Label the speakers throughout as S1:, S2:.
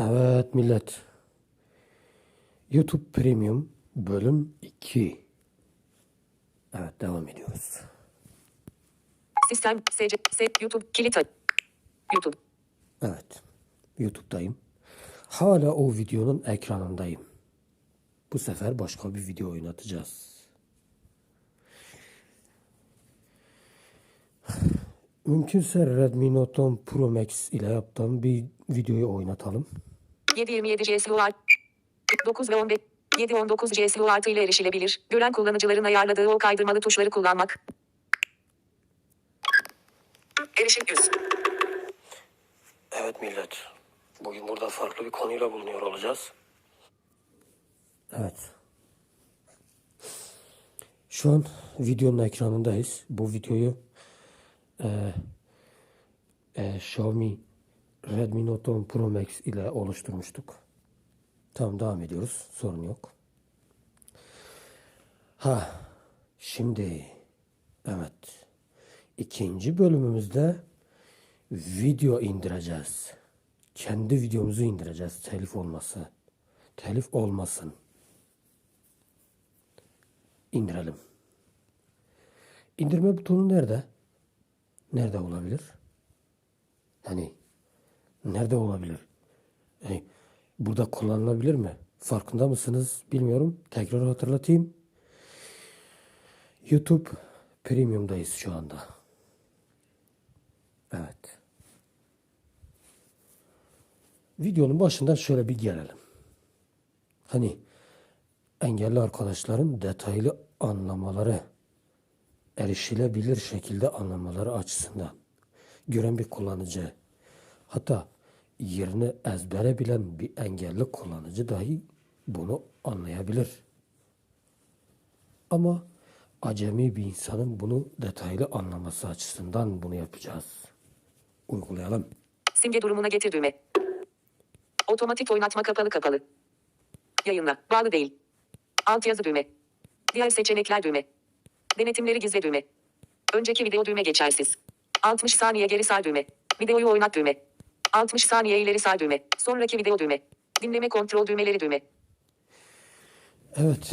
S1: Evet millet. YouTube Premium bölüm 2. Evet devam ediyoruz.
S2: Sistem, SC, S, YouTube, kilit. YouTube.
S1: Evet. YouTube'dayım. Hala o videonun ekranındayım. Bu sefer başka bir video oynatacağız. Mümkünse Redmi Note 10 Pro Max ile yaptığım bir videoyu oynatalım.
S2: 727 GSUR. 9 ve 15. 719 GSU artı ile erişilebilir. Gören kullanıcıların ayarladığı o kaydırmalı tuşları kullanmak. Erişim 100.
S1: Evet millet. Bugün burada farklı bir konuyla bulunuyor olacağız. Evet. Şu an videonun ekranındayız. Bu videoyu eee eee, Xiaomi Redmi Note 10 Pro Max ile oluşturmuştuk. Tamam devam ediyoruz. Sorun yok. Ha, şimdi evet. İkinci bölümümüzde video indireceğiz. Kendi videomuzu indireceğiz. Telif olması. Telif olmasın. İndirelim. İndirme butonu nerede? Nerede olabilir? Hani nerede olabilir? Yani burada kullanılabilir mi? Farkında mısınız? Bilmiyorum. Tekrar hatırlatayım. YouTube Premium'dayız şu anda. Evet. Videonun başından şöyle bir gelelim. Hani engelli arkadaşların detaylı anlamaları, erişilebilir şekilde anlamaları açısından gören bir kullanıcı, hatta yerini ezbere bilen bir engelli kullanıcı dahi bunu anlayabilir. Ama acemi bir insanın bunu detaylı anlaması açısından bunu yapacağız. Uygulayalım.
S2: Simge durumuna getir düğme. Otomatik oynatma kapalı kapalı. Yayınla. Bağlı değil. Alt yazı düğme. Diğer seçenekler düğme. Denetimleri gizle düğme. Önceki video düğme geçersiz. 60 saniye geri sar düğme. Videoyu oynat düğme. 60 saniye ileri sar düğme. Sonraki video düğme. Dinleme kontrol düğmeleri düğme.
S1: Evet,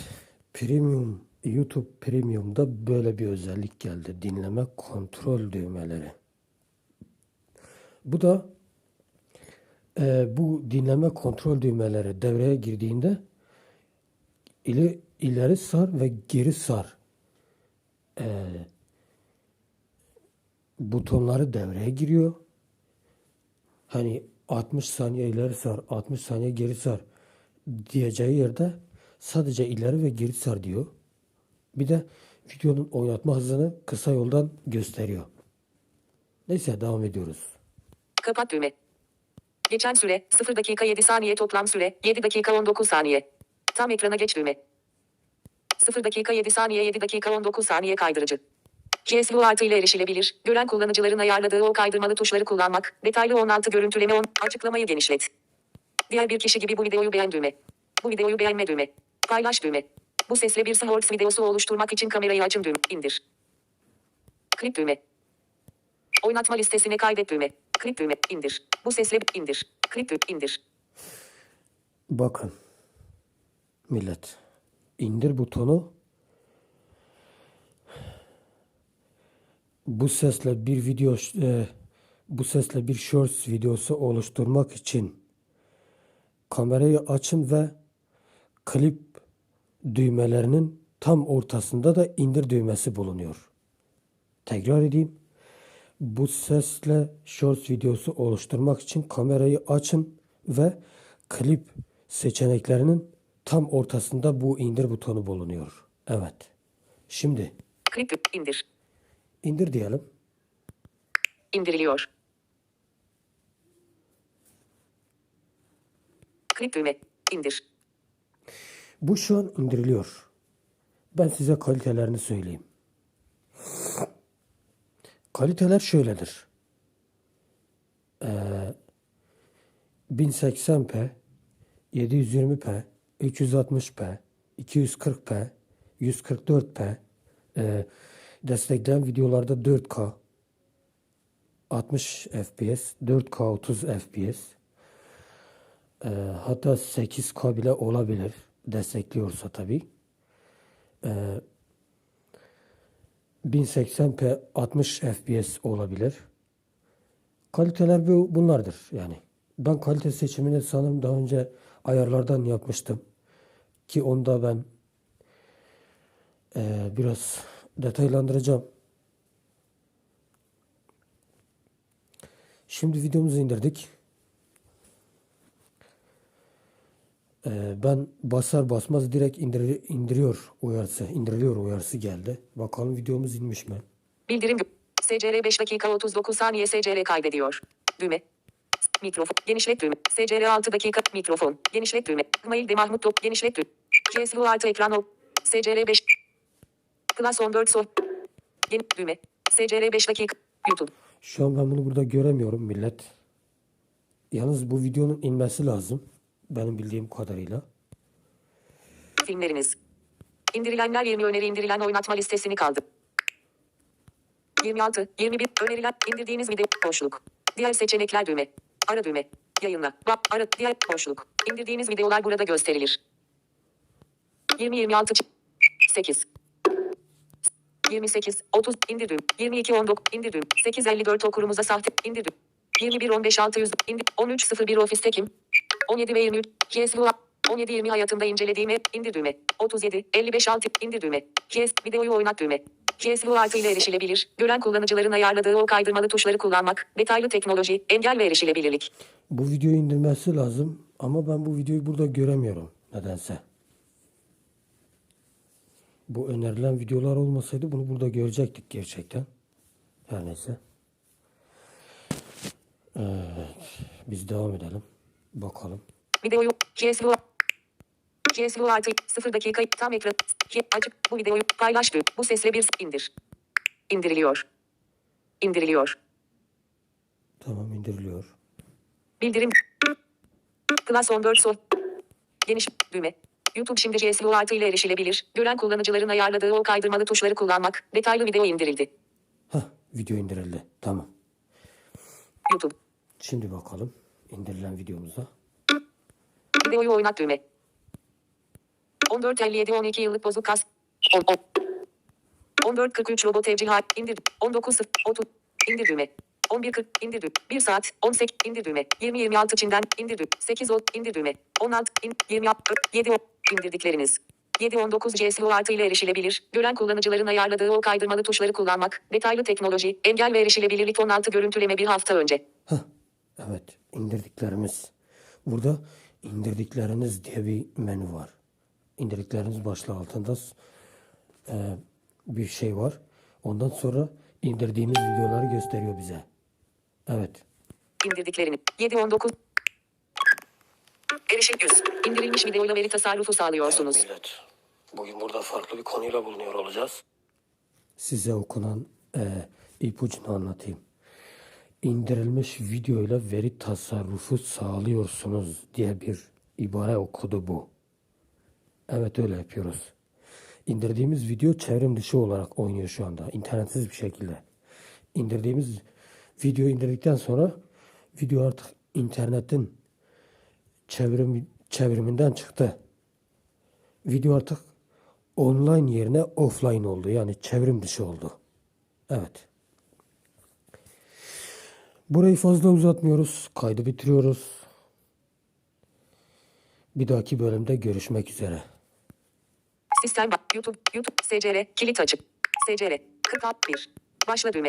S1: Premium, YouTube Premium'da böyle bir özellik geldi. Dinleme kontrol düğmeleri. Bu da e, bu dinleme kontrol düğmeleri devreye girdiğinde ili, ileri sar ve geri sar e, butonları devreye giriyor. Hani 60 saniye ileri sar, 60 saniye geri sar diyeceği yerde sadece ileri ve geri sar diyor. Bir de videonun oynatma hızını kısa yoldan gösteriyor. Neyse devam ediyoruz.
S2: Kapat düğme. Geçen süre 0 dakika 7 saniye toplam süre 7 dakika 19 saniye. Tam ekrana geç düğme. 0 dakika 7 saniye 7 dakika 19 saniye kaydırıcı. GSU artı ile erişilebilir. Gören kullanıcıların ayarladığı o kaydırmalı tuşları kullanmak. Detaylı 16 görüntüleme 10. Açıklamayı genişlet. Diğer bir kişi gibi bu videoyu beğen düğme. Bu videoyu beğenme düğme. Paylaş düğme. Bu sesle bir Shorts videosu oluşturmak için kamerayı açın düğme. İndir. Klip düğme. Oynatma listesine kaydet düğme. Klip düğme. İndir. Bu sesle indir. Klip düğme. indir.
S1: Bakın. Millet. indir butonu. Bu sesle bir video e, bu sesle bir shorts videosu oluşturmak için kamerayı açın ve klip düğmelerinin tam ortasında da indir düğmesi bulunuyor. Tekrar edeyim. Bu sesle shorts videosu oluşturmak için kamerayı açın ve klip seçeneklerinin tam ortasında bu indir butonu bulunuyor. Evet. Şimdi
S2: Klip indir.
S1: İndir diyelim.
S2: İndiriliyor. Klip düğme. indir.
S1: Bu şu an indiriliyor. Ben size kalitelerini söyleyeyim. Kaliteler şöyledir. Ee, 1080p, 720p, 360p, 240p, 144p, e, destekleyen videolarda 4K, 60 FPS, 4K 30 FPS, Ee, hatta 8K bile olabilir. Destekliyorsa tabii. Ee, 1080p 60 FPS olabilir. Kaliteler bu, bunlardır yani. Ben kalite seçimini sanırım daha önce ayarlardan yapmıştım. Ki onu da ben eee, biraz detaylandıracağım. Şimdi videomuzu indirdik. Eee, ben basar basmaz direkt indir, indiriyor uyarısı, indiriliyor uyarısı geldi. Bakalım videomuz inmiş mi?
S2: Bildirim SCR 5 dakika 39 saniye SCR kaydediyor. Düğme. Mikrofon. Genişlet düğme. SCR 6 dakika. Mikrofon. Genişlet düğme. Mail de Mahmut Top. Genişlet düğme. CSU artı ekran ol. SCR 5. Class 14 sol. Gen düğme. SCR 5 dakika. YouTube.
S1: Şu an ben bunu burada göremiyorum millet. Yalnız bu videonun inmesi lazım. Benim bildiğim kadarıyla.
S2: Filmleriniz. İndirilenler 20 öneri indirilen oynatma listesini kaldı. 26, 21 önerilen indirdiğiniz video boşluk. Diğer seçenekler düğme. Ara düğme. Yayınla. Bak ara diğer boşluk. İndirdiğiniz videolar burada gösterilir. 20 26 8 28 30 indirdim. 22 19 indirdim. 8 54 okurumuza sahte indirdim. 21 15 600 indir 13 01 ofis tekim. 17 ve 23 CSU 17 20 hayatımda incelediğime indir düğme. 37 55 6 indir düğme. CS videoyu oynat düğme. CSU artı ile erişilebilir. Gören kullanıcıların ayarladığı o kaydırmalı tuşları kullanmak. Detaylı teknoloji, engel ve erişilebilirlik.
S1: Bu videoyu indirmesi lazım ama ben bu videoyu burada göremiyorum nedense. Bu önerilen videolar olmasaydı bunu burada görecektik gerçekten. Her neyse. Evet, biz devam edelim. Bakalım.
S2: Videoyu CSU CSU artı 0 dakika tam ekran açık bu videoyu paylaş düğüm. Bu sesle bir indir. İndiriliyor. İndiriliyor.
S1: Tamam indiriliyor.
S2: Bildirim. Class 14 sol. Geniş düğme. YouTube şimdi CSU artı ile erişilebilir. Gören kullanıcıların ayarladığı o kaydırmalı tuşları kullanmak. Detaylı video indirildi.
S1: Hah video indirildi. Tamam.
S2: YouTube.
S1: Şimdi bakalım indirilen videomuza.
S2: Videoyu oynat düğme. 1457 12 yıllık bozuk kas. 10 10. 1443 robot evcil hal indir. 19 30 indir düğme. 11 40 indir düğme. 1 saat 18 indir düğme. 20 26 Çin'den indir düğme. 8 10 indir düğme. 16 in, 20 7 10 indirdikleriniz. 7-19 CSU artı ile erişilebilir. Gören kullanıcıların ayarladığı o kaydırmalı tuşları kullanmak. Detaylı teknoloji, engel ve erişilebilirlik 16 görüntüleme bir hafta önce.
S1: Hah, evet indirdiklerimiz. Burada indirdikleriniz diye bir menü var. İndirdikleriniz başlığı altında e, bir şey var. Ondan sonra indirdiğimiz videoları gösteriyor bize. Evet.
S2: İndirdiklerini. 7-19. Erişim 100. İndirilmiş videoyla veri tasarrufu sağlıyorsunuz.
S1: millet. Bugün burada farklı bir konuyla bulunuyor olacağız. Size okunan e, ipucunu anlatayım. İndirilmiş videoyla veri tasarrufu sağlıyorsunuz diye bir ibare okudu bu. Evet öyle yapıyoruz. İndirdiğimiz video çevrim dışı olarak oynuyor şu anda. internetsiz bir şekilde. İndirdiğimiz videoyu indirdikten sonra video artık internetin çevrim, çevriminden çıktı. Video artık online yerine offline oldu. Yani çevrim dışı oldu. Evet. Burayı fazla uzatmıyoruz. Kaydı bitiriyoruz. Bir dahaki bölümde görüşmek üzere.
S2: Sistem. YouTube. YouTube. SCR. Kilit açık. SCR. 41. Başla düğme.